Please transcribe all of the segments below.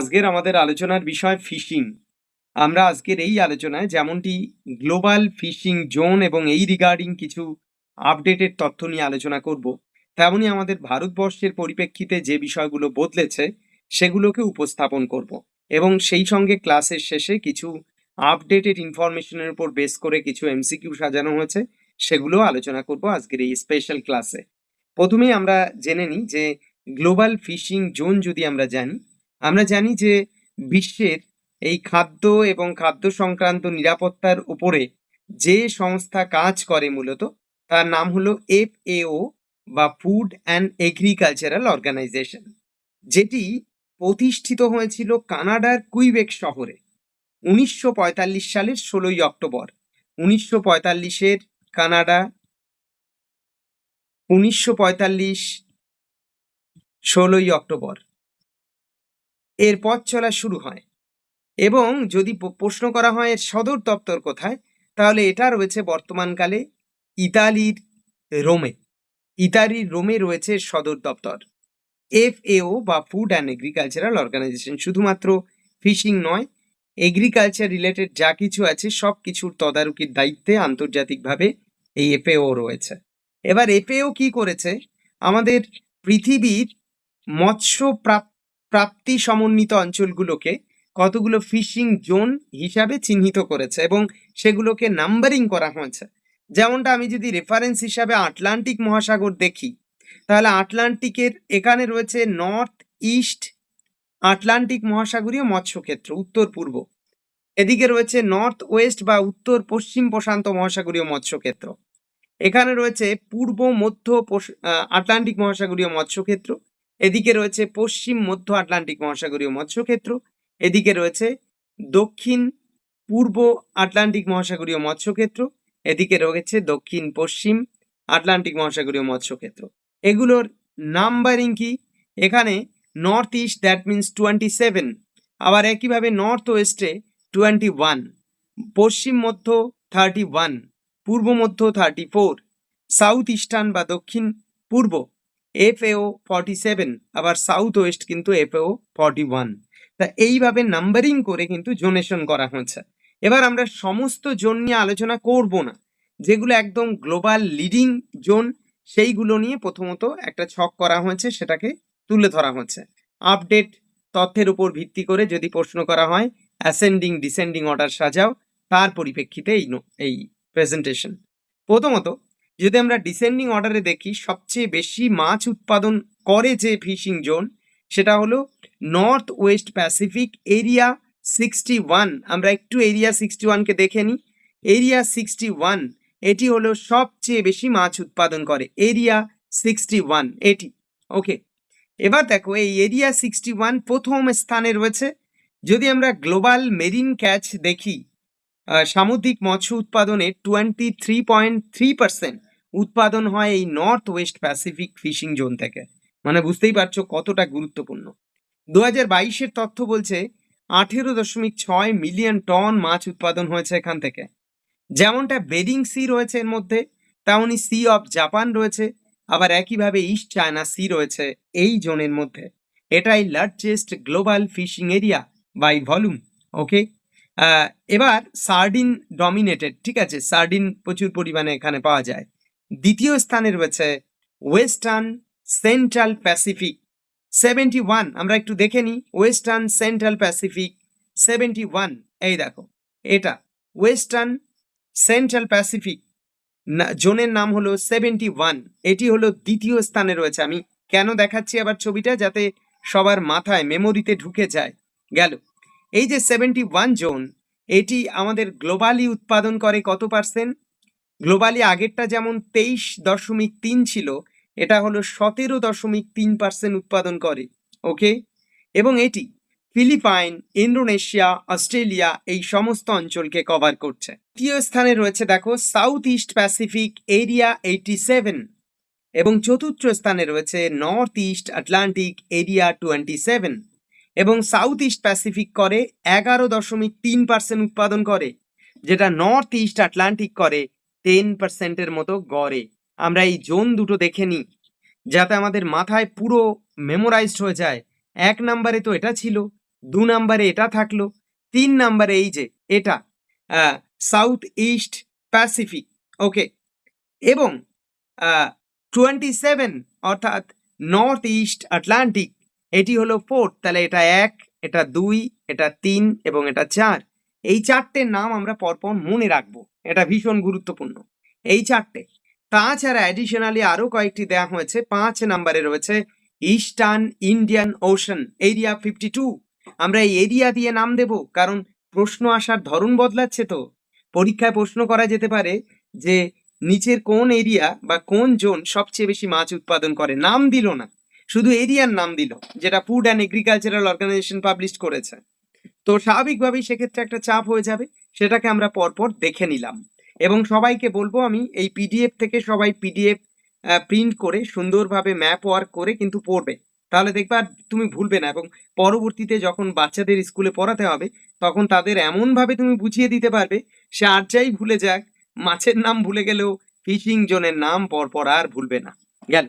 আজকের আমাদের আলোচনার বিষয় ফিশিং। আমরা আজকের এই আলোচনায় যেমনটি গ্লোবাল ফিশিং জোন এবং এই রিগার্ডিং কিছু আপডেটেড তথ্য নিয়ে আলোচনা করব, তেমনি আমাদের ভারতবর্ষের পরিপ্রেক্ষিতে যে বিষয়গুলো বদলেছে সেগুলোকে উপস্থাপন করব এবং সেই সঙ্গে ক্লাসের শেষে কিছু আপডেটেড ইনফরমেশনের উপর বেস করে কিছু এমসিকিউ সাজানো হয়েছে সেগুলো আলোচনা করব আজকের এই স্পেশাল ক্লাসে। প্রথমেই আমরা জেনে নিই যে গ্লোবাল ফিশিং জোন যদি আমরা জানি আমরা জানি যে বিশ্বের এই খাদ্য এবং খাদ্য সংক্রান্ত নিরাপত্তার উপরে যে সংস্থা কাজ করে মূলত, তার নাম হলো এফএও বা ফুড অ্যান্ড এগ্রিকালচারাল অর্গানাইজেশন যেটি প্রতিষ্ঠিত হয়েছিল কানাডার কুইবেক শহরে উনিশশো পঁয়তাল্লিশ সালের ষোলোই অক্টোবর। উনিশশো পঁয়তাল্লিশের কানাডা, উনিশশো পঁয়তাল্লিশ ষোলোই অক্টোবর। এর পথ চলা শুরু হয়। এবং যদি প্রশ্ন করা হয় এর সদর দপ্তর কোথায়, তাহলে এটা রয়েছে বর্তমানকালে ইতালির রোমে। ইতালির রোমে রয়েছে সদর দপ্তর। এফএও বা ফুড অ্যান্ড এগ্রিকালচারাল অর্গানাইজেশন। শুধুমাত্র ফিশিং নয়, এগ্রিকালচার রিলেটেড যা কিছু আছে সব কিছুর তদারকির দায়িত্বে আন্তর্জাতিকভাবে এই এফএও রয়েছে। এবার এফএও কি করেছে? আমাদের পৃথিবীর মৎস্য প্রাপ- প্রাপ্তি সমন্বিত অঞ্চলগুলোকে কতগুলো ফিশিং জোন হিসাবে চিহ্নিত করেছে এবং সেগুলোকে নাম্বারিং করা হয়েছে? যেমনটা আমি যদি রেফারেন্স হিসাবে আটলান্টিক মহাসাগর দেখি, তাহলে আটলান্টিকের এখানে রয়েছে নর্থ ইস্ট আটলান্টিক মহাসাগরীয় মৎস্যক্ষেত্র, উত্তর পূর্ব। এদিকে রয়েছে নর্থ ওয়েস্ট বা উত্তর পশ্চিম প্রশান্ত মহাসাগরীয় মৎস্যক্ষেত্র। এখানে রয়েছে পূর্ব, মধ্য আটলান্টিক মহাসাগরীয় মৎস্যক্ষেত্র। এদিকে রয়েছে পশ্চিম, মধ্য আটলান্টিক মহাসাগরীয় মৎস্যক্ষেত্র। এদিকে রয়েছে দক্ষিণ, পূর্ব আটলান্টিক মহাসাগরীয় মৎস্যক্ষেত্র। এদিকে রয়েছে দক্ষিণ, পশ্চিম আটলান্টিক মহাসাগরীয় মৎস্যক্ষেত্র। এগুলোর নাম্বারিং কি? এখানে north east that means twenty seven আবার একইভাবে নর্থ ওয়েস্টে টোয়েন্টি ওয়ান পশ্চিম, মধ্য থার্টি ওয়ান পূর্ব, মধ্য থার্টি ফোর সাউথ ইস্টার্ন বা দক্ষিণ পূর্ব এফএও ফর্টি সেভেন, আবার সাউথ ওয়েস্ট কিন্তু এফএও ফর্টি ওয়ান। তা এইভাবে নাম্বারিং করে কিন্তু জোনেশন করা হয়েছে। এবার আমরা সমস্ত জোন নিয়ে আলোচনা করব না। যেগুলো একদম গ্লোবাল লিডিং জোন, সেইগুলো নিয়ে প্রথমত একটা ছক করা হয়েছে, সেটাকে তুলে ধরা হয়েছে। আপডেট তথ্যের উপর ভিত্তি করে যদি প্রশ্ন করা হয়, অ্যাসেন্ডিং, ডিসেন্ডিং অর্ডার সাজাও, তার পরিপ্রেক্ষিতে এই এই প্রেজেন্টেশন। প্রথমত যদি আমরা ডিসেন্ডিং অর্ডারে দেখি, সবচেয়ে বেশি মাছ উৎপাদন করে যে ফিশিং জোন সেটা হলো north west Pacific area sixty one আমরা একটু এরিয়া সিক্সটি ওয়ানকে দেখে নিই। এরিয়া সিক্সটি ওয়ান এটি হলো সবচেয়ে বেশি মাছ উৎপাদন করে। এরিয়া সিক্সটি ওয়ান এটি। ওকে এবার দেখো, এই এরিয়া সিক্সটি ওয়ান প্রথম স্থানে রয়েছে। যদি আমরা গ্লোবাল মেরিন ক্যাচ দেখি সামুদ্রিক মৎস্য উৎপাদনে twenty three point three percent উৎপাদন হয় এই north west Pacific fishing zone থেকে। মানে বুঝতেই পারছ কতটা গুরুত্বপূর্ণ। দু হাজার বাইশের তথ্য বলছে আঠেরো দশমিক ছয় মিলিয়ন টন মাছ উৎপাদন হয়েছে এখান থেকে। যেমনটা বেরিং সি রয়েছে এর মধ্যে তেমনই সি অফ জাপান রয়েছে, আবার একইভাবে ইস্ট চায়না সি রয়েছে এই জোনের মধ্যে। এটাই largest global fishing area by volume okay এবার সার্ডিন ডমিনেটেড ঠিক আছে? সার্ডিন প্রচুর পরিমাণে এখানে পাওয়া যায়। দ্বিতীয় স্থানে রয়েছে western central Pacific seventy one আমরা একটু দেখে নিই। Western central Pacific seventy one এই দেখো, এটা ওয়েস্টার্ন সেন্ট্রাল প্যাসিফিক জোনের নাম হলো সেভেন্টি ওয়ান এটি হলো দ্বিতীয় স্থানে রয়েছে। আমি কেন দেখাচ্ছি আবার ছবিটা? যাতে সবার মাথায় মেমোরিতে ঢুকে যায়। গেল। এই যে সেভেন্টি ওয়ান জোন, এটি আমাদের গ্লোবালি উৎপাদন করে কত পার্সেন্ট গ্লোবালি আগেরটা যেমন তেইশ দশমিক তিন ছিল, এটা হলো সতেরো দশমিক তিন পার্সেন্ট উৎপাদন করে ওকে এবং এটি ফিলিপাইন, ইন্দোনেশিয়া, অস্ট্রেলিয়া এই সমস্ত অঞ্চলকে কভার করছে। তৃতীয় স্থানে রয়েছে দেখো south east Pacific area eighty seven এবং চতুর্থ স্থানে রয়েছে north east Atlantic area twenty seven এবং সাউথ ইস্ট প্যাসিফিক করে এগারো দশমিক তিন পার্সেন্ট উৎপাদন করে, যেটা নর্থ ইস্ট আটলান্টিক করে টেন পার্সেন্টের মতো গড়ে। আমরা এই জোন দুটো দেখে নিই, যাতে আমাদের মাথায় পুরো মেমোরাইজড হয়ে যায়। এক নাম্বারে তো এটা ছিল, দু নাম্বারে এটা থাকল, তিন নাম্বারে এই যে এটা সাউথ ইস্ট প্যাসিফিক ওকে এবং টোয়েন্টি সেভেন অর্থাৎ নর্থ ইস্ট আটলান্টিক এটি হলো ফোর্থ তাহলে এটা এক, এটা দুই, এটা তিন এবং এটা চার। এই চারটের নাম আমরা পরপর মনে রাখব। এটা ভীষণ গুরুত্বপূর্ণ। এই চারটে। তাছাড়া অ্যাডিশনালি আরও কয়েকটি দেওয়া হয়েছে। পাঁচ নাম্বারে রয়েছে eastern Indian Ocean area fifty two আমরা এই এরিয়া দিয়ে নাম দেব, কারণ প্রশ্ন আসার ধরন বদলাচ্ছে তো। পরীক্ষায় প্রশ্ন করা যেতে পারে যে, নিচের কোন এরিয়া বা কোন জোন সবচেয়ে বেশি মাছ উৎপাদন করে? নাম দিল না। শুধু এরিয়ার নাম দিল, যেটা Food and Agricultural Organization publish করেছে। তো স্বাভাবিকভাবেই সেক্ষেত্রে একটা চাপ হয়ে যাবে, সেটাকে আমরা পরপর দেখে নিলাম। এবং সবাইকে বলব আমি এই পিডিএফ থেকে সবাই পিডিএফ প্রিন্ট করে সুন্দরভাবে ম্যাপ ওয়ার্ক করে কিন্তু পড়বে। তাহলে দেখবে আর তুমি ভুলবে না এবং পরবর্তীতে যখন বাচ্চাদের স্কুলে পড়াতে হবে, তখন তাদের এমনভাবে তুমি বুঝিয়ে দিতে পারবে, সে আর যাই ভুলে যাক, মাছের নাম ভুলে গেলেও ফিশিং জোনের নাম পরপর আর ভুলবে না। গেল।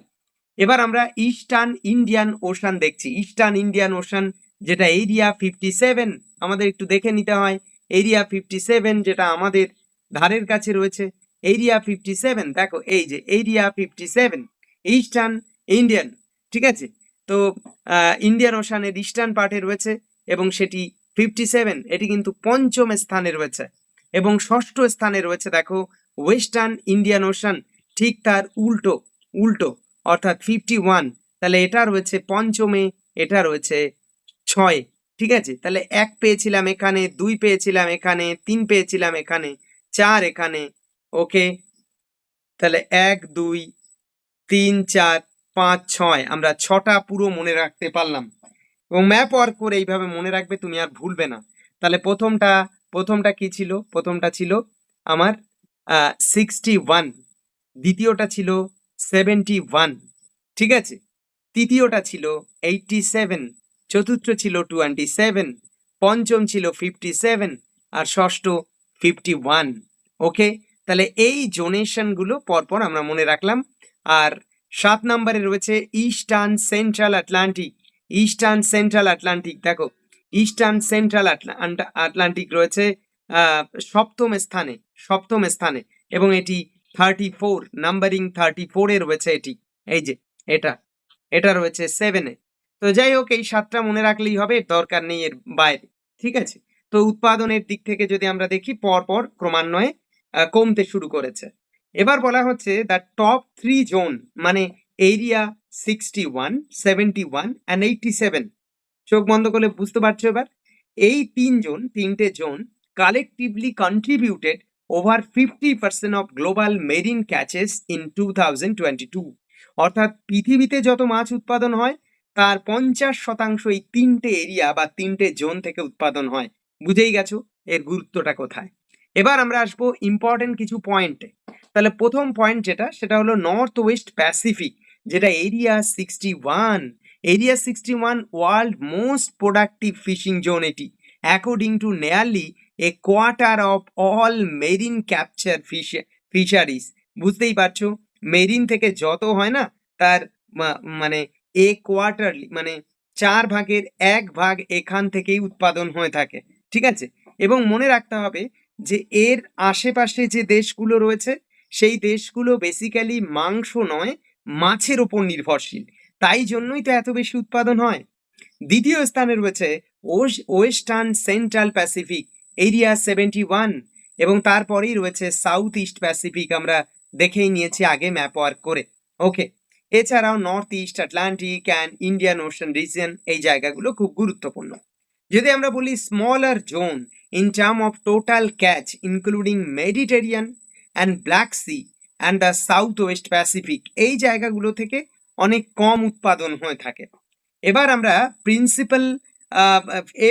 এবার আমরা ইস্টার্ন ইন্ডিয়ান ওশান দেখছি। ইস্টার্ন ইন্ডিয়ান ওশান যেটা এরিয়া ফিফটি সেভেন আমাদের একটু দেখে নিতে হয়। এরিয়া ফিফটি সেভেন যেটা আমাদের ধারের কাছে রয়েছে। এরিয়া ফিফটি সেভেন দেখো, এই যে area fifty seven eastern Indian ঠিক আছে? তো ইন্ডিয়ান ওশানের ইস্টার্ন পার্টে রয়েছে এবং সেটি ফিফটি সেভেন এটি কিন্তু পঞ্চম স্থানে রয়েছে এবং ষষ্ঠ স্থানে রয়েছে, দেখো ওয়েস্টার্ন ইন্ডিয়ান ওশান ঠিক তার উল্টো উল্টো, অর্থাৎ ফিফটি ওয়ান তাহলে এটা রয়েছে পঞ্চমে, এটা রয়েছে ছয়, ঠিক আছে? তাহলে এক পেয়েছিলাম এখানে, দুই পেয়েছিলাম এখানে, তিন পেয়েছিলাম এখানে, চার এখানে ওকে তাহলে এক, দুই, তিন, চার, পাঁচ, ছয়, আমরা ছটা পুরো মনে রাখতে পারলাম। এবং ম্যাপ ওয়ার্ক করে এইভাবে মনে রাখবে তুমি আর ভুলবে না। তাহলে প্রথমটা প্রথমটা কি ছিল? প্রথমটা ছিল আমার সিক্সটি ওয়ান দ্বিতীয়টা ছিল সেভেন্টি ওয়ান ঠিক আছে? তৃতীয়টা ছিল এইটটি সেভেন চতুর্থ ছিল টোয়েন্টি সেভেন পঞ্চম ছিল ফিফটি সেভেন আর ষষ্ঠ ফিফটি ওয়ান ওকে তাহলে এই জোনেশনগুলো পরপর আমরা মনে রাখলাম। আর সাত নম্বরে রয়েছে eastern central Atlantic eastern central Atlantic দেখো ইস্টার্ন সেন্ট্রাল আটলান্টিক রয়েছে সপ্তম স্থানে সপ্তম স্থানে, এবং এটি থার্টি ফোর নাম্বারিং থার্টি ফোরে রয়েছে এটি। এই যে, এটা এটা রয়েছে সেভেনে তো যাই হোক, এই সাতটা মনে রাখলেই হবে দরকার নেই এর বাইরে, ঠিক আছে? তো উৎপাদনের দিক থেকে যদি আমরা দেখি, পরপর ক্রমান্বয়ে কমতে শুরু করেছে। এবার বলা হচ্ছে দ্য টপ থ্রি জোন মানে area sixty one seventy one and eighty seven চোখ বন্ধ করলে বুঝতে পারছ এবার? এই তিন জোন তিনটে zone collectively contributed over fifty percent of global marine catches in two thousand twenty two অর্থাৎ পৃথিবীতে যত মাছ উৎপাদন হয় তার পঞ্চাশ শতাংশ এই তিনটে এরিয়া বা তিনটে জোন থেকে উৎপাদন হয়। বুঝেই গেছো এর গুরুত্বটা কোথায়? এবার আমরা আসব ইম্পর্টেন্ট কিছু পয়েন্টে তাহলে প্রথম পয়েন্ট যেটা, সেটা হলো নর্থ ওয়েস্ট প্যাসিফিক যেটা area sixty one area sixty one world most productive fishing zone এটি। According to nearly a quarter of all marine capture fish fisheries বুঝতেই পারছ? মেরিন থেকে যত হয় না, তার মানে এ কোয়ার্টারলি মানে চার ভাগের এক ভাগ এখান থেকেই উৎপাদন হয়ে থাকে, ঠিক আছে? এবং মনে রাখতে হবে যে এর আশেপাশে যে দেশগুলো রয়েছে, সেই দেশগুলো বেসিক্যালি মাংস নয়, মাছের ওপর নির্ভরশীল। তাই জন্যই তো এত বেশি উৎপাদন হয়। দ্বিতীয় স্থানে রয়েছে western central Pacific, area seventy one, এবং তারপরেই রয়েছে সাউথ ইস্ট প্যাসিফিক, আমরা দেখেই নিয়েছি আগে ম্যাপ ওয়ার্ক করে। ওকে এছাড়াও north east Atlantic and Indian Ocean region এই জায়গাগুলো খুব গুরুত্বপূর্ণ। যদি আমরা বলি smaller zone in term of total catch including Mediterranean and Black Sea and the south west Pacific এই জায়গাগুলো থেকে অনেক কম উৎপাদন হয়ে থাকে। এবার আমরা principal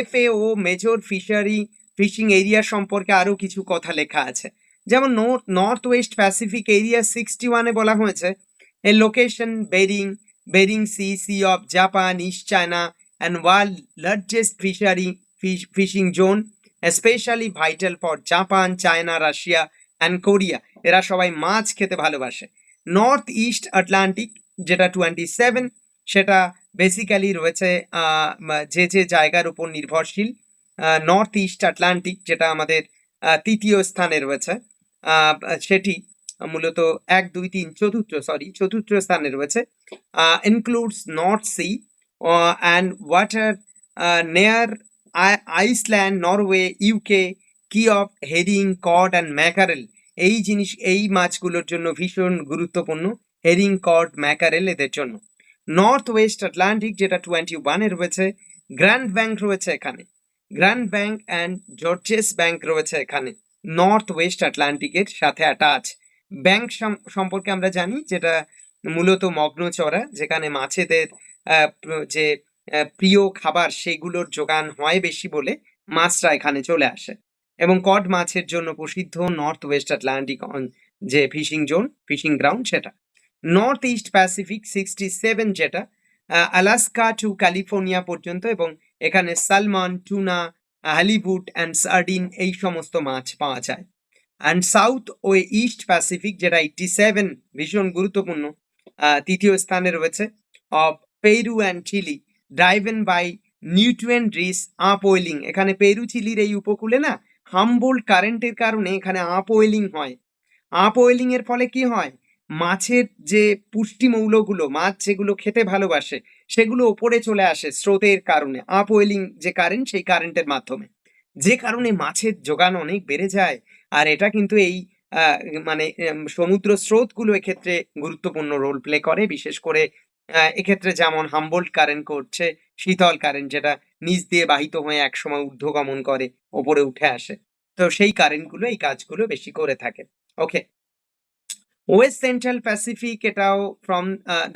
F A O major fishery fishing area সম্পর্কে আরও কিছু কথা লেখা আছে। যেমন north west Pacific area sixty ওয়ানে বলা হয়েছে। A location Bering Bering sea sea of Japan east China and world largest fishery fishing zone specially vital for Japan China Russia and Korea এরা সবাই মাছ খেতে ভালোবাসে। নর্থ ইস্ট আটলান্টিক যেটা twenty seven সেটা বেসিক্যালি রয়েছে যে যে জায়গার উপর নির্ভরশীল। নর্থ ইস্ট আটলান্টিক যেটা আমাদের তৃতীয় স্থানে রয়েছে। সেটি মূলত এক, দুই, তিন, চতুর্থ সরি চতুর্থ স্থানে রয়েছে। Includes North Sea and water near Iceland Norway UK key of herring cod and mackerel এই জিনিস, এই মাছগুলোর জন্য ভীষণ গুরুত্বপূর্ণ হেরিং কড ম্যাকারেল এদের জন্য। নর্থ ওয়েস্ট আটলান্টিক যেটা টোয়েন্টি ওয়ানে রয়েছে গ্র্যান্ড ব্যাংক রয়েছে এখানে। Grand Bank and Georges Bank রয়েছে এখানে। নর্থ ওয়েস্ট আটলান্টিকের সাথে অ্যাটাচ ব্যাংক সম্পর্কে আমরা জানি, যেটা মূলত মগ্নচড়া যেখানে মাছেদের যে প্রিয় খাবার সেগুলোর যোগান হয় বেশি বলে মাছরা এখানে চলে আসে। এবং কড মাছের জন্য প্রসিদ্ধ নর্থ ওয়েস্ট আটলান্টিক যে ফিশিং জোন ফিশিং গ্রাউন্ড সেটা। North east Pacific sixty seven যেটা আলাস্কা টু ক্যালিফোর্নিয়া পর্যন্ত এবং এখানে salmon tuna halibut and sardine এই সমস্ত মাছ পাওয়া যায়। অ্যান্ড সাউথ ও ইস্ট প্যাসিফিক যেটা এইটটি সেভেন ভীষণ গুরুত্বপূর্ণ তৃতীয় স্থানে রয়েছে off Peru and Chile driven by nutrient rich upwelling এখানে পেরু চিলির এই উপকূলে না হামবোল্ড কারেন্টের কারণে এখানে আপ ওয়েলিং হয়। আপ ওয়েলিং এর ফলে কি হয়? মাছের যে পুষ্টি মৌলগুলো, মাছ যেগুলো খেতে ভালোবাসে, সেগুলো ওপরে চলে আসে স্রোতের কারণে। আপ ওয়েলিং যে কারেন্ট সেই কারেন্টের মাধ্যমে। যে কারণে মাছের যোগান অনেক বেড়ে যায়, আর এটা কিন্তু এই মানে সমুদ্র স্রোতগুলো এক্ষেত্রে গুরুত্বপূর্ণ রোল প্লে করে। বিশেষ করে এক্ষেত্রে যেমন হাম্বোল্ট কারেন্ট করছে, শীতল কারেন্ট যেটা নিচ দিয়ে বাহিত হয়ে একসময় ঊর্ধ্বগমন করে, ওপরে উঠে আসে। তো সেই কারেন্টগুলো এই কাজগুলো বেশি করে থাকে। ওকে ওয়েস্ট সেন্ট্রাল প্যাসিফিক এটাও from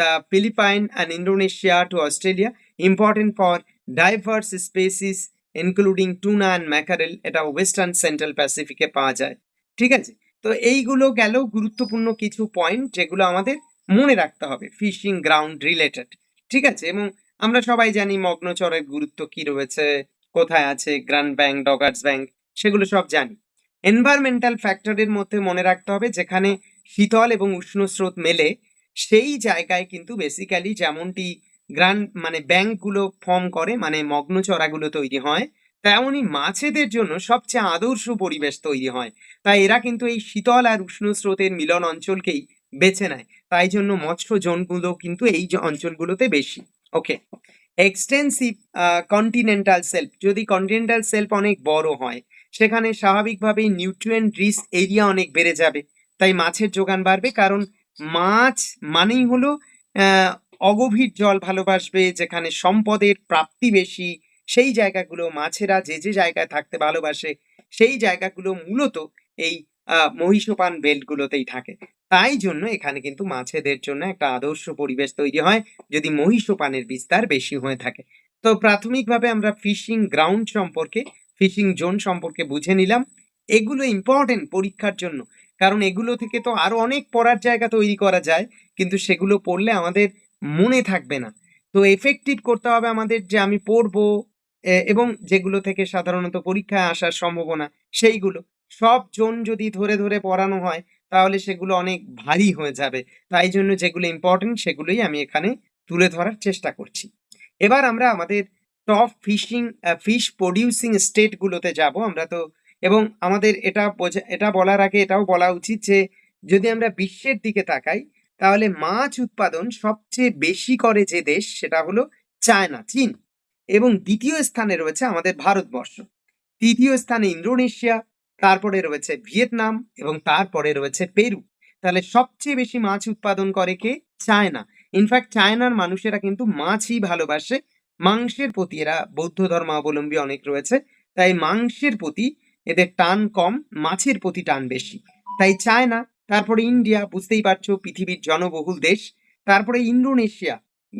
the Philippines and Indonesia to Australia important for diverse species including tuna and mackerel এটা ওয়েস্টার্ন সেন্ট্রাল প্যাসিফিকে পাওয়া যায়। ঠিক আছে? তো এইগুলো গেল গুরুত্বপূর্ণ কিছু পয়েন্ট যেগুলো আমাদের মনে রাখতে হবে ফিশিং গ্রাউন্ড রিলেটেড ঠিক আছে? এবং আমরা সবাই জানি মগ্নচরের গুরুত্ব কি রয়েছে, কোথায় আছে গ্র্যান্ড ব্যাংক ডগার্স ব্যাংক সেগুলো সব জানি। এনভায়রনমেন্টাল ফ্যাক্টরের মধ্যে মনে রাখতে হবে, যেখানে শীতল এবং উষ্ণ স্রোত মেলে, সেই জায়গায় কিন্তু বেসিক্যালি যেমনটি গ্রান্ড মানে ব্যাংকগুলো ফর্ম করে মানে মগ্ন চড়াগুলো তৈরি হয়। তেমনই মাছেদের জন্য সবচেয়ে আদর্শ পরিবেশ তৈরি হয়। তাই এরা কিন্তু এই শীতল আর উষ্ণ স্রোতের মিলন অঞ্চলকেই বেছে নেয়। তাই জন্য মৎস্য জোনগুলো কিন্তু এই অঞ্চলগুলোতে বেশি। ওকে এক্সটেন্সিভ কন্টিনেন্টাল সেলফ যদি কন্টিনেন্টাল সেলফ অনেক বড় হয়, সেখানে স্বাভাবিকভাবেই নিউট্রিয়েন্ট রিস এরিয়া অনেক বেড়ে যাবে। তাই মাছের যোগান বাড়বে। কারণ মাছ মানেই হলো অগভীর জল ভালোবাসবে, যেখানে সম্পদের প্রাপ্তি বেশি, সেই জায়গাগুলো মাছেরা যে যে জায়গায় থাকতে ভালোবাসে, সেই জায়গাগুলো মূলত এই মহিষপান বেল্টগুলোতেই থাকে। তাই জন্য এখানে কিন্তু মাছেদের জন্য একটা আদর্শ পরিবেশ তৈরি হয়, যদি মহিষপানের বিস্তার বেশি হয়ে থাকে। তো প্রাথমিকভাবে আমরা ফিশিং গ্রাউন্ড সম্পর্কে, ফিশিং জোন সম্পর্কে বুঝে নিলাম। এগুলো ইম্পর্টেন্ট পরীক্ষার জন্য, কারণ এগুলো থেকে তো আরও অনেক পড়ার জায়গা তৈরি করা যায়, কিন্তু সেগুলো পড়লে আমাদের মনে থাকবে না। তো এফেক্টিভ করতে হবে আমাদের যে আমি পড়ব এবং যেগুলো থেকে সাধারণত পরীক্ষায় আসার সম্ভাবনা, সেইগুলো। সব জোন যদি ধরে ধরে পড়ানো হয়, তাহলে সেগুলো অনেক ভারী হয়ে যাবে। তাই জন্য যেগুলো ইম্পর্টেন্ট সেগুলোই আমি এখানে তুলে ধরার চেষ্টা করছি। এবার আমরা আমাদের টপ ফিশিং ফিশ প্রডিউসিং স্টেটগুলোতে যাব আমরা তো। এবং আমাদের এটা বোঝা, এটা বলার আগে এটাও বলা উচিত যে, যদি আমরা বিশ্বের দিকে তাকাই তাহলে মাছ উৎপাদন সবচেয়ে বেশি করে যে দেশ, সেটা হলো চায়না, চীন। এবং দ্বিতীয় স্থানে রয়েছে আমাদের ভারতবর্ষ। তৃতীয় স্থানে ইন্দোনেশিয়া, তারপরে রয়েছে ভিয়েতনাম এবং তারপরে রয়েছে পেরু। তাহলে সবচেয়ে বেশি মাছ উৎপাদন করে কে? চায়না। ইনফ্যাক্ট চায়নার মানুষেরা কিন্তু মাছই ভালোবাসে। মাংসের প্রতি এরা বৌদ্ধ ধর্মাবলম্বী অনেক রয়েছে। তাই মাংসের প্রতি এদের টান কম, মাছের প্রতি টান বেশি। তাই চায়না তারপরে ইন্ডিয়া, বুঝতেই পারছ, পৃথিবীর জনবহুল দেশ। তারপরে ইন্দোনেশিয়া,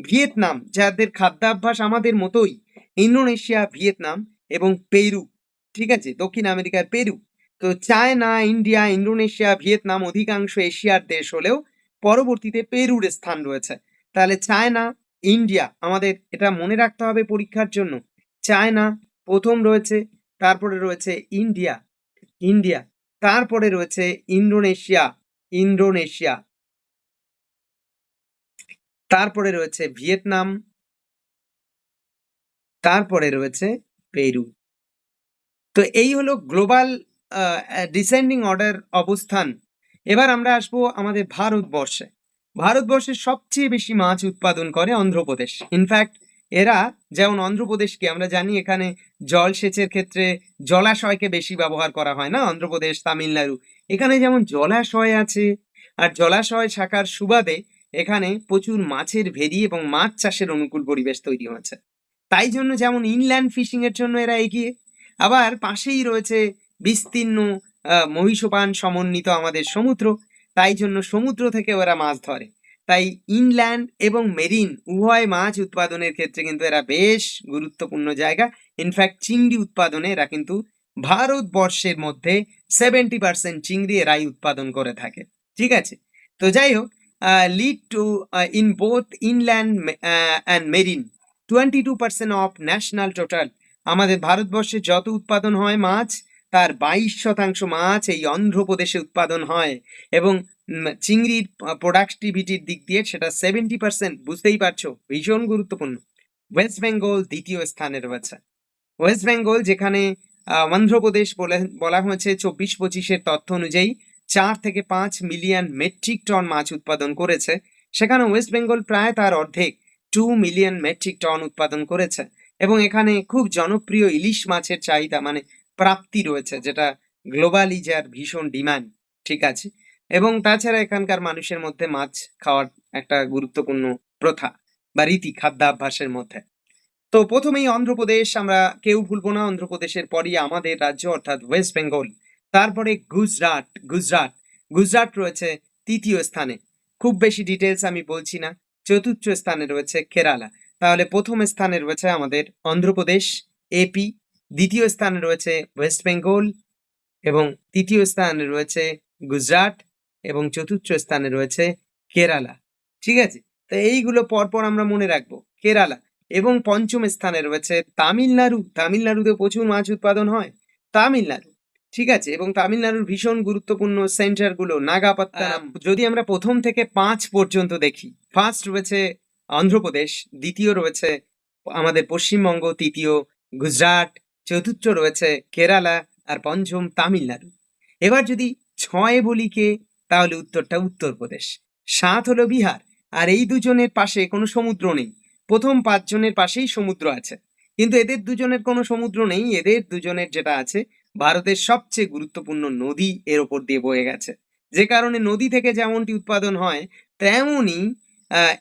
ভিয়েতনাম, যাদের খাদ্যাভ্যাস আমাদের মতোই। ইন্দোনেশিয়া, ভিয়েতনাম এবং পেরু, ঠিক আছে? দক্ষিণ আমেরিকার পেরু। তো চায়না, ইন্ডিয়া, ইন্দোনেশিয়া, ভিয়েতনাম, অধিকাংশ এশিয়ার দেশ হলেও পরবর্তীতে পেরুর স্থান রয়েছে। তাহলে চায়না, ইন্ডিয়া, আমাদের এটা মনে রাখতে হবে পরীক্ষার জন্য। চায়না প্রথম রয়েছে, তারপরে রয়েছে ইন্ডিয়া। ইন্ডিয়া তারপরে রয়েছে ইন্দোনেশিয়া ইন্দোনেশিয়া। তারপরে রয়েছে ভিয়েতনাম। তারপরে রয়েছে পেরু। তো এই হলো গ্লোবাল ডিসেন্ডিং অর্ডার অবস্থান। এবার আমরা আসব আমাদের ভারতবর্ষে। ভারতবর্ষের সবচেয়ে বেশি মাছ উৎপাদন করে অন্ধ্রপ্রদেশ। ইনফ্যাক্ট এরা যেমন অন্ধ্রপ্রদেশকে আমরা জানি, এখানে জলসেচের ক্ষেত্রে জলাশয়কে বেশি ব্যবহার করা হয় না? অন্ধ্রপ্রদেশ, তামিলনাড়ু। এখানে যেমন জলাশয় আছে, আর জলাশয় শাখার সুবাদে এখানে প্রচুর মাছের ভেরি এবং মাছ চাষের অনুকূল পরিবেশ তৈরি হয়েছে। তাই জন্য যেমন ইনল্যান্ড ফিশিং এর জন্য এরা এগিয়ে। আবার পাশেই রয়েছে বিস্তীর্ণ মহিষপান সমন্বিত আমাদের সমুদ্র। তাই জন্য সমুদ্র থেকে ওরা মাছ ধরে। তাই ইনল্যান্ড এবং মেরিন উভয় মাছ উৎপাদনের ক্ষেত্রে কিন্তু এরা বেশ গুরুত্বপূর্ণ জায়গা। ইনফ্যাক্ট চিংড়ি উৎপাদনে এরা কিন্তু ভারতবর্ষের মধ্যে সেভেন্টি পার্সেন্ট চিংড়ি এরাই উৎপাদন করে থাকে। ঠিক আছে? তো যাই হোক lead to in both inland and marine twenty two percent of national total আমাদের ভারতবর্ষে যত উৎপাদন হয় মাছ তার বাইশ শতাংশ মাছ এই অন্ধ্রপ্রদেশে উৎপাদন হয় এবং চিংড়ির প্রোডাক্টিভিটির দিক দিয়ে সেটা সেভেন্টি পার্সেন্ট বুঝতেই পারছ, ভীষণ গুরুত্বপূর্ণ। ওয়েস্ট বেঙ্গল দ্বিতীয় স্থানে রয়েছে। ওয়েস্ট বেঙ্গল যেখানে অন্ধ্রপ্রদেশ বলে, বলা হয়েছে চব্বিশ পঁচিশের তথ্য অনুযায়ী চার থেকে পাঁচ মিলিয়ন মেট্রিক টন মাছ উৎপাদন করেছে। সেখানে ওয়েস্ট বেঙ্গল প্রায় তার অর্ধেক টু মিলিয়ন মেট্রিক টন উৎপাদন করেছে। এবং এখানে খুব জনপ্রিয় ইলিশ মাছের চাহিদা মানে প্রাপ্তি রয়েছে, যেটা গ্লোবালি যার ভীষণ ডিমান্ড ঠিক আছে? এবং তাছাড়া এখানকার মানুষের মধ্যে মাছ খাওয়ার একটা গুরুত্বপূর্ণ প্রথা বা রীতি খাদ্যাভ্যাসের মধ্যে। তো প্রথমেই অন্ধ্রপ্রদেশ, আমরা কেউ ভুলবো না, অন্ধ্রপ্রদেশের পরই আমাদের রাজ্য, অর্থাৎ ওয়েস্ট বেঙ্গল তারপরে গুজরাট গুজরাট গুজরাট রয়েছে তৃতীয় স্থানে। খুব বেশি ডিটেলস আমি বলছি না, চতুর্থ স্থানে রয়েছে কেরালা। তাহলে প্রথম স্থানে রয়েছে আমাদের অন্ধ্রপ্রদেশ এপি দ্বিতীয় স্থানে রয়েছে ওয়েস্ট বেঙ্গল এবং তৃতীয় স্থানে রয়েছে গুজরাট এবং চতুর্থ স্থানে রয়েছে কেরালা। ঠিক আছে? তো এইগুলো পরপর আমরা মনে রাখব। কেরালা এবং পঞ্চম স্থানে রয়েছে তামিলনাড়ু। তামিলনাড়ুতে প্রচুর মাছ উৎপাদন হয়। তামিলনাড়ু। ঠিক আছে? এবং তামিলনাড়ুর ভীষণ গুরুত্বপূর্ণ সেন্টারগুলো নাগাপত্তানাম। যদি আমরা প্রথম থেকে পাঁচ পর্যন্ত দেখি ফার্স্ট রয়েছে অন্ধ্রপ্রদেশ দ্বিতীয় রয়েছে আমাদের পশ্চিমবঙ্গ তৃতীয় গুজরাট চতুর্থ রয়েছে কেরালা আর পঞ্চম তামিলনাড়ু। এবার যদি ছয় বলি কে, তাহলে উত্তরটা উত্তরপ্রদেশ। সাত হলো বিহার, আর এই দুজনের পাশে কোনো সমুদ্র নেই। প্রথম পাঁচজনের পাশেই সমুদ্র আছে। কিন্তু এদের দুজনের কোনো সমুদ্র নেই, এদের দুজনের যেটা আছে, ভারতের সবচেয়ে গুরুত্বপূর্ণ নদী এর ওপর দিয়ে বয়ে গেছে। যে কারণে নদী থেকে যেমনটি উৎপাদন হয়, তেমনই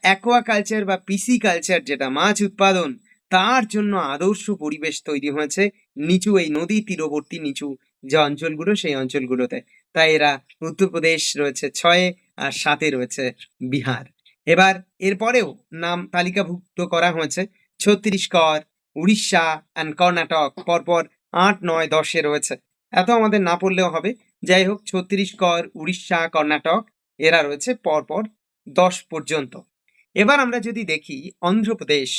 অ্যাকোয়া কালচার বা পিসি কালচার যেটা মাছ উৎপাদন তার জন্য আদর্শ পরিবেশ তৈরি হয়েছে। নিচু এই নদী, তীরবর্তী নিচু যে অঞ্চলগুলো, সেই অঞ্চলগুলোতে। তাই এরা উত্তরপ্রদেশ রয়েছে ছয়ে আর সাতে রয়েছে বিহার। এবার এরপরেও নাম তালিকাভুক্ত করা হয়েছে। ছত্তিশগড়, উড়িষ্যা অ্যান্ড কর্ণাটক পরপর আট, নয়, দশে রয়েছে। এত আমাদের না পড়লেও হবে। যাই হোক, ছত্তিশগড়, উড়িষ্যা, কর্ণাটক এরা রয়েছে পরপর দশ পর্যন্ত। এবার আমরা যদি দেখি Andhra Pradesh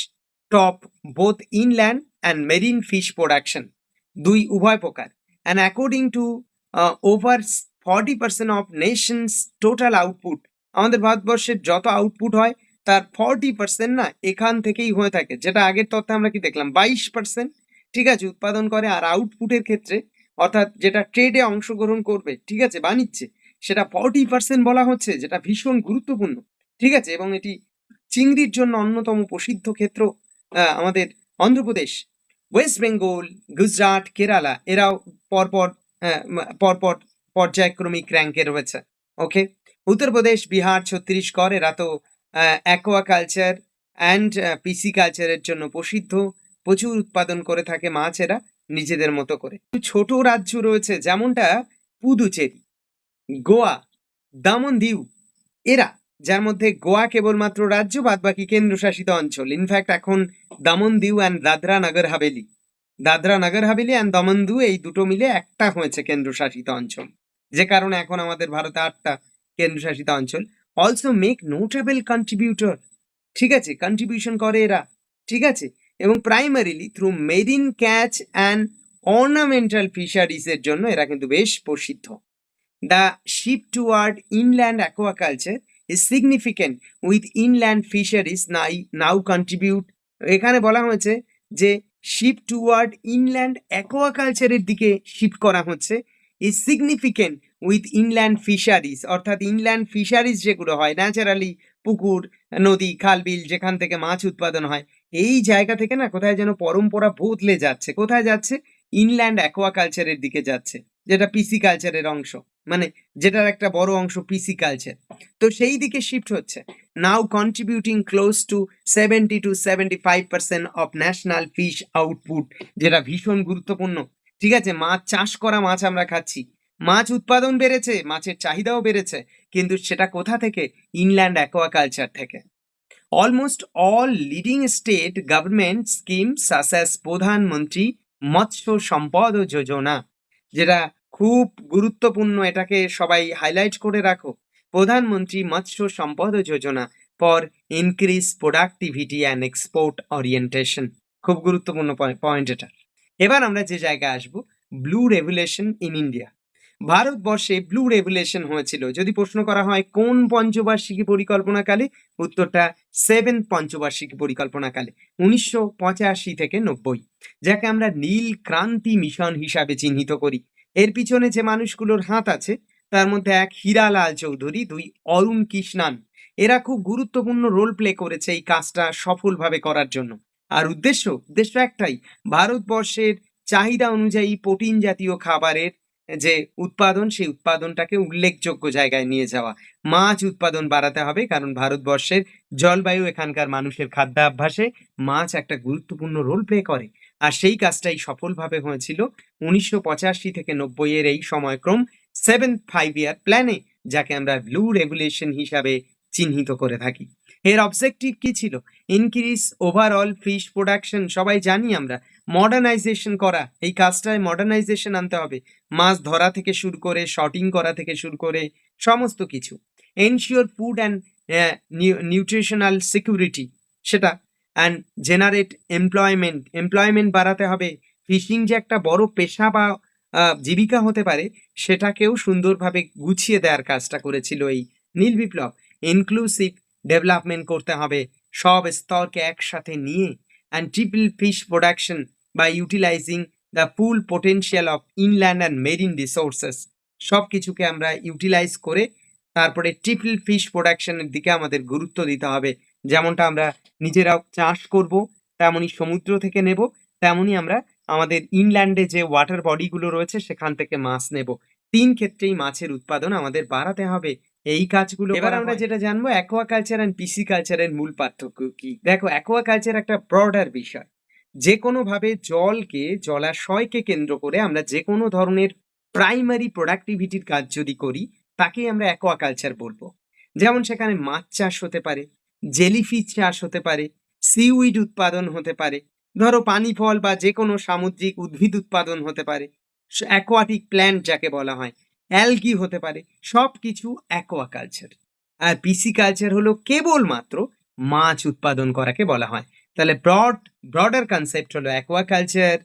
top both inland and marine fish production দুই উভয় প্রকার। And according to over forty percent of nation's total output আমাদের ভারতবর্ষের যত আউটপুট হয়, তার ফর্টি পার্সেন্ট না এখান থেকেই হয়ে থাকে। যেটা আগের তথ্যে আমরা কি দেখলাম? বাইশ পার্সেন্ট ঠিক আছে, উৎপাদন করে আর আউটপুটের ক্ষেত্রে, অর্থাৎ যেটা ট্রেডে অংশগ্রহণ করবে, ঠিক আছে, বাণিজ্যে, সেটা ফর্টি পার্সেন্ট বলা হচ্ছে, যেটা ভীষণ গুরুত্বপূর্ণ, ঠিক আছে, এবং এটি চিংড়ির জন্য অন্যতম প্রসিদ্ধ ক্ষেত্র আমাদের অন্ধ্রপ্রদেশ, ওয়েস্ট বেঙ্গল, গুজরাট, কেরালা, এরাও পরপর পরপর পর্যায়ক্রমিক র্যাঙ্কে রয়েছে ওকে উত্তরপ্রদেশ, বিহার, ছত্তিশগড়, এরা তো অ্যাকোয়া কালচার অ্যান্ড পিসি কালচারের জন্য প্রসিদ্ধ। প্রচুর উৎপাদন করে থাকে মাছ এরা নিজেদের মতো করে। ছোট রাজ্য রয়েছে, যেমনটা পুদুচেরি, গোয়া, দামন দিউ, এরা যার মধ্যে গোয়া কেবলমাত্র রাজ্য বাদ বাকি কেন্দ্রশাসিত অঞ্চল। ইনফ্যাক্ট এখন দামন দিউ অ্যান্ড দাদরা নগর হাভেলি। দাদরা নগর হাভেলি অ্যান্ড দমন দিউ এই দুটো মিলে একটা হয়েছে কেন্দ্রশাসিত অঞ্চল। যে কারণে এখন আমাদের ভারতে আটটা কেন্দ্রশাসিত অঞ্চল। অলসো মেক নোটেবল কন্ট্রিবিউটর ঠিক আছে কন্ট্রিবিউশন করে এরা। ঠিক আছে, এবং primarily through marine catch and ornamental ফিশারিজের জন্য এরা কিন্তু বেশ প্রসিদ্ধ। The shift toward inland aquaculture significant with inland fisheries নাই নাও কন্ট্রিবিউট এখানে বলা হয়েছে যে শিফট টুয়ার্ড ইনল্যান্ড অ্যাকোয়াকালচারের দিকে শিফট করা হচ্ছে is significant with inland fisheries অর্থাৎ ইনল্যান্ড ফিশারিজ যেগুলো হয় ন্যাচারালি পুকুর, নদী খাল বিল যেখান থেকে মাছ উৎপাদন হয়, এই জায়গা থেকে না কোথায় যেন পরম্পরা বদলে যাচ্ছে, কোথায় যাচ্ছে? ইনল্যান্ড অ্যাকোয়াকালচারের দিকে যাচ্ছে। যেটা পিসি কালচারের অংশ মানে যেটার একটা বড় অংশ পিসি কালচার তো সেই দিকে শিফট হচ্ছে। Now contributing close to seventy two seventy five percent of national fish output যেটা ভীষণ গুরুত্বপূর্ণ। ঠিক আছে, মাছ চাষ করা মাছ আমরা খাচ্ছি। মাছ উৎপাদন বেড়েছে, মাছের চাহিদাও বেড়েছে, কিন্তু সেটা কোথা থেকে? ইনল্যান্ড অ্যাকোয়াকালচার থেকে। Almost all leading state government scheme সাসাস Pradhan Mantri মৎস্য সম্পদ যোজনা যেটা খুব গুরুত্বপূর্ণ, এটাকে সবাই হাইলাইট করে রাখো। Pradhan Mantri Matsya Sampada Yojana for increase productivity and export orientation খুব গুরুত্বপূর্ণ পয়েন্ট এটা। এবার আমরা যে জায়গায় আসব ব্লু রেভুলেশন ইন ইন্ডিয়া ভারতবর্ষে ব্লু রেভুলেশন হয়েছিল। যদি প্রশ্ন করা হয়, কোন পঞ্চবার্ষিকী পরিকল্পনাকালে? উত্তরটা সেভেন পঞ্চবার্ষিকী পরিকল্পনাকালে, উনিশশো পঁচাশি থেকে নব্বই, যাকে আমরা নীল ক্রান্তি মিশন হিসাবে চিহ্নিত করি। এর পিছনে যে মানুষগুলোর হাত আছে, তার মধ্যে এক হীরালাল চৌধুরী, দুই অরুণ কৃষ্ণান। এরা খুব গুরুত্বপূর্ণ রোল প্লে করেছে এই কাজটা সফলভাবে করার জন্য। আর উদ্দেশ্য উদ্দেশ্য একটাই, ভারতবর্ষের চাহিদা অনুযায়ী প্রোটিন জাতীয় খাবারের যে উৎপাদন, সেই উৎপাদনটাকে উল্লেখযোগ্য জায়গায় নিয়ে যাওয়া। মাছ উৎপাদন বাড়াতে হবে কারণ ভারতবর্ষের জলবায়ু এখানকার মানুষের খাদ্যাভ্যাসে মাছ একটা গুরুত্বপূর্ণ রোল প্লে করে। আর সেই কাজটাই সফলভাবে হয়েছিল উনিশশো পঁচাশি থেকে নব্বই এর এই সময়ক্রম সেভেন ফাইভ ইয়ার প্ল্যানে যাকে আমরা ব্লু রেগুলেশন হিসাবে চিহ্নিত করে থাকি। এর অবজেক্টিভ কি ছিল? ইনক্রিজ ওভারঅল ফিশ প্রোডাকশন সবাই জানি আমরা। মডার্নাইজেশন করা, এই কাজটায় মডার্নাইজেশন আনতে হবে। মাছ ধরা থেকে শুরু করে শর্টিং করা থেকে শুরু করে, সমস্ত কিছু। Ensure food and nutritional security সেটা। অ্যান্ড জেনারেট এমপ্লয়মেন্ট এমপ্লয়মেন্ট বাড়াতে হবে। ফিশিং যে একটা বড় পেশা বা জীবিকা হতে পারে, সেটাকেও সুন্দরভাবে গুছিয়ে দেওয়ার কাজটা করেছিল এই নীল বিপ্লব। ইনক্লুসিভ ডেভেলপমেন্ট করতে হবে। সব স্তরকে একসাথে নিয়ে and triple fish production by utilising the full potential of inland and marine resources সব কিছুকে আমরা ইউটিলাইজ করে তারপরে ট্রিপল ফিশ প্রোডাকশনের দিকে আমাদের গুরুত্ব দিতে হবে। যেমনটা আমরা নিজেরাও চাষ করব, তেমনই সমুদ্র থেকে নেব, তেমনই আমরা আমাদের ইনল্যান্ডে যে ওয়াটার বডিগুলো রয়েছে সেখান থেকে মাছ নেব। তিন ক্ষেত্রেই মাছের উৎপাদন আমাদের বাড়াতে হবে। এই কাজগুলো এবার আমরা যেটা জানব অ্যাকোয়াকালচার অ্যান্ড পিসি কালচারের মূল পার্থক্য কি? দেখো অ্যাকোয়াকালচার একটা ব্রডার বিষয়। যে কোনোভাবে জলকে জলাশয়কে কেন্দ্র করে আমরা যে কোনো ধরনের প্রাইমারি প্রোডাক্টিভিটির কাজ যদি করি তাকেই আমরা অ্যাকোয়াকালচার বলব। যেমন সেখানে মাছ চাষ হতে পারে জেলিফিশ চাষ হতে পারে সিউইড উৎপাদন হতে পারে ধরো পানি ফল বা যে কোনো সামুদ্রিক উদ্ভিদ উৎপাদন হতে পারে অ্যাকোয়াটিক প্ল্যান্ট যাকে বলা হয়। অ্যালগি হতে পারে। সব কিছু অ্যাকোয়াকালচার। আর পিসি কালচার হলো কেবলমাত্র মাছ উৎপাদন করাকে বলা হয়। তাহলে ব্রড, ব্রডার কনসেপ্ট হলো অ্যাকোয়াকালচার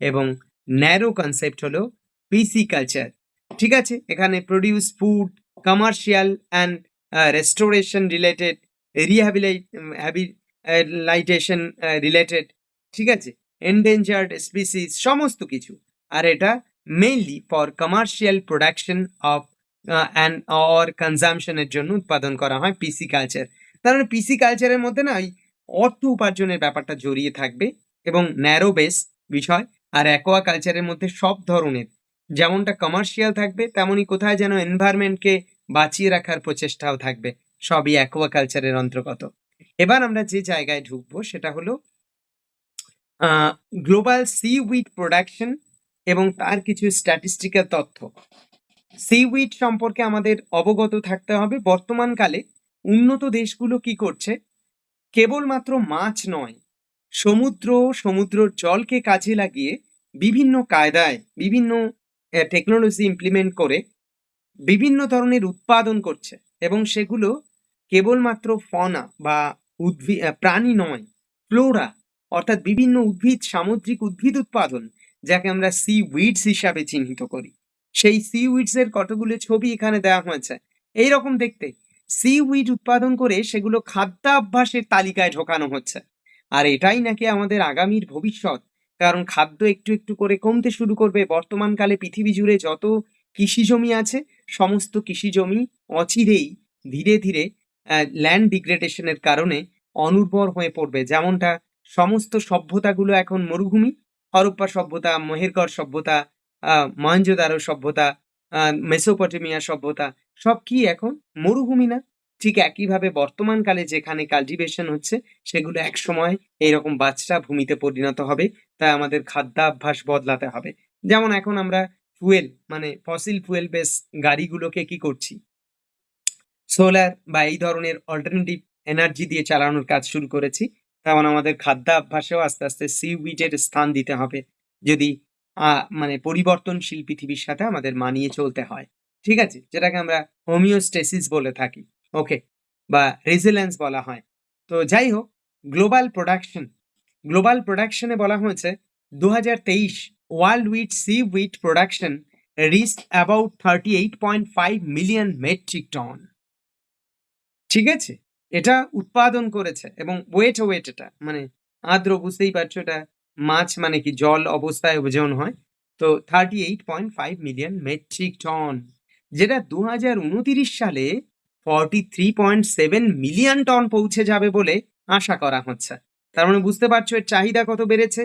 এবং ন্যারো কনসেপ্ট হলো পিসি কালচার। ঠিক আছে? এখানে produce food, commercial and restoration related rehabilitation related. ঠিক আছে? এন্ডেঞ্জার্ড স্পিসিস, সমস্ত কিছু। আর এটা mainly for commercial production of and or কনজামশনের জন্য উৎপাদন করা হয় পিসি কালচার তার মানে পিসি কালচারের মধ্যে না ওই অর্থ উপার্জনের ব্যাপারটা জড়িয়ে থাকবে এবং ন্যারো বেস বিষয় আর অ্যাকোয়া কালচারের মধ্যে সব ধরনের। যেমনটা কমার্শিয়াল থাকবে, তেমনই কোথায় যেন এনভায়রনমেন্টকে বাঁচিয়ে রাখার প্রচেষ্টাও থাকবে, সবই অ্যাকোয়া কালচারের অন্তর্গত। এবার আমরা যে জায়গায় ঢুকবো সেটা হলো গ্লোবাল সি উইড প্রোডাকশন এবং তার কিছু স্ট্যাটিস্টিক্যাল তথ্য। সিউইড সম্পর্কে আমাদের অবগত থাকতে হবে। বর্তমানকালে উন্নত দেশগুলো কি করছে? কেবলমাত্র মাছ নয়, সমুদ্র, সমুদ্রর জলকে কাজে লাগিয়ে বিভিন্ন কায়দায়, বিভিন্ন টেকনোলজি ইমপ্লিমেন্ট করে বিভিন্ন ধরনের উৎপাদন করছে এবং সেগুলো কেবলমাত্র ফনা বা উদ্ভিদ প্রাণী নয়, ফ্লোরা অর্থাৎ বিভিন্ন উদ্ভিদ, সামুদ্রিক উদ্ভিদ উৎপাদন যাকে আমরা সি উইডস হিসাবে চিহ্নিত করি। সেই সি উইডস এর কতগুলো ছবি এখানে দেওয়া হয়েছে? এই রকম দেখতে। সি উইড উৎপাদন করে সেগুলো খাদ্যাভ্যাসের তালিকায় ঢোকানো হচ্ছে। আর এটাই নাকি আমাদের আগামীর ভবিষ্যৎ। কারণ খাদ্য একটু একটু করে কমতে শুরু করবে বর্তমানকালে পৃথিবী জুড়ে যত কৃষি জমি আছে, সমস্ত কৃষি জমি অচিরেই ধীরে ধীরে ল্যান্ড ডিগ্রেডেশনের কারণে অনুর্বর হয়ে পড়বে। যেমনটা সমস্ত সভ্যতাগুলো এখন মরুভূমি হরপ্পা সভ্যতা মেহেরগড় সভ্যতা মহেঞ্জোদারো সভ্যতা মেসোপটেমিয়া সভ্যতা, সব কি এখন মরুভূমি না? ঠিক একইভাবে বর্তমানকালে যেখানে কাল্টিভেশন হচ্ছে, সেগুলো এক সময় এইরকম বাচ্চা ভূমিতে পরিণত হবে, তাই আমাদের খাদ্যাভ্যাস বদলাতে হবে। যেমন এখন আমরা ফুয়েল মানে ফসিল ফুয়েল বেস গাড়িগুলোকে কি করছি? সোলার বা এই ধরনের অল্টারনেটিভ এনার্জি দিয়ে চালানোর কাজ শুরু করেছি। তেমন আমাদের খাদ্যাভ্যাসেও আস্তে আস্তে সিউইটের স্থান দিতে হবে, যদি মানে পরিবর্তনশীল পৃথিবীর সাথে আমাদের মানিয়ে চলতে হয়। ঠিক আছে? যেটাকে আমরা হোমিওস্টেসিস বলে থাকি। ওকে বা রেজিলেন্স বলা হয়। তো যাই হোক গ্লোবাল প্রোডাকশন গ্লোবাল প্রোডাকশনে বলা হয়েছে দু হাজার তেইশ world weed seaweed production reach about thirty eight point five million metric ton ঠিক আছে? এটা উৎপাদন করেছে এবং ওয়েট ওয়েট এটা মানে আর্দ্র বুঝতেই পারছ এটা মাছ মানে কি জল অবস্থায় ওজন হয়। তো thirty eight point five million metric ton যেটা দু হাজার উনতিরিশ সালে forty three point seven million ton পৌঁছে যাবে বলে আশা করা হচ্ছে। তার মানে বুঝতে পারছ এর চাহিদা কত বেড়েছে?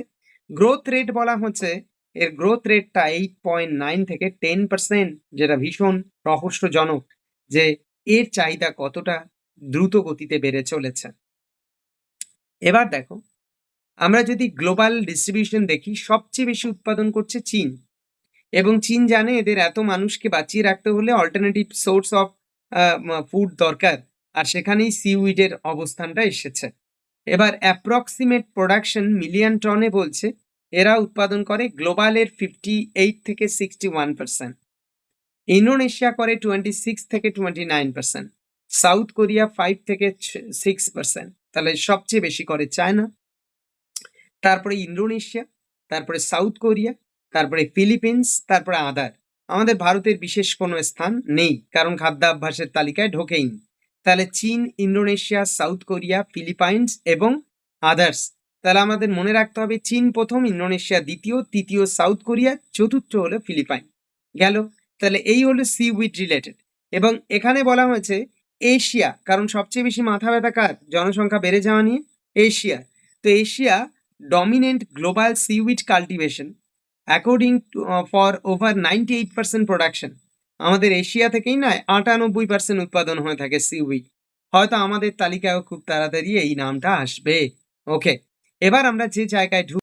গ্রোথ রেট বলা হচ্ছে, এর গ্রোথ রেটটা এইট পয়েন্ট নাইন থেকে টেন পার্সেন্ট যেটা ভীষণ রহস্যজনক যে এর চাহিদা কতটা দ্রুত গতিতে বেড়ে চলেছে। এবার দেখো, আমরা যদি গ্লোবাল ডিস্ট্রিবিউশন দেখি, সবচেয়ে বেশি উৎপাদন করছে চীন। এবং চীন জানে এদের এত মানুষকে বাঁচিয়ে রাখতে হলে অল্টারনেটিভ সোর্স অফ ফুড দরকার। আর সেখানেই সিউইডের অবস্থানটা এসেছে। এবার অ্যাপ্রক্সিমেট প্রোডাকশন মিলিয়ন টনে বলছে, এরা উৎপাদন করে গ্লোবালের ফিফটি এইট থেকে সিক্সটি ওয়ান পার্সেন্ট ইন্দোনেশিয়া করে টোয়েন্টি সিক্স থেকে twenty nine percent South Korea five থেকে সিক্স পার্সেন্ট তাহলে সবচেয়ে বেশি করে চায়না, তারপরে ইন্দোনেশিয়া, তারপরে সাউথ কোরিয়া, তারপরে ফিলিপিন্স, তারপরে আদার। আমাদের ভারতের বিশেষ কোনো স্থান নেই, কারণ খাদ্যাভ্যাসের তালিকায় ঢোকেইনি তাহলে চীন, ইন্দোনেশিয়া, সাউথ কোরিয়া, ফিলিপাইন্স এবং আদার্স। তাহলে আমাদের মনে রাখতে হবে, চীন প্রথম, ইন্দোনেশিয়া দ্বিতীয়, তৃতীয়, সাউথ কোরিয়া, চতুর্থ হলো ফিলিপাইন। গেল? তাহলে এই হলো সি উইথ রিলেটেড। এবং এখানে বলা হয়েছে এশিয়া, কারণ সবচেয়ে বেশি মাথা ব্যথা কার? জনসংখ্যা বেড়ে যাওয়া নিয়ে এশিয়া। তো Asia dominant global seaweed cultivation according for over ninety eight percent production আমাদের এশিয়া থেকেই নয়, আটানব্বই পার্সেন্ট উৎপাদন হয়ে থাকে সিউইড হয়তো আমাদের তালিকায়ও খুব তাড়াতাড়ি এই নামটা আসবে। ওকে এবার আমরা যে জায়গায় ঢুক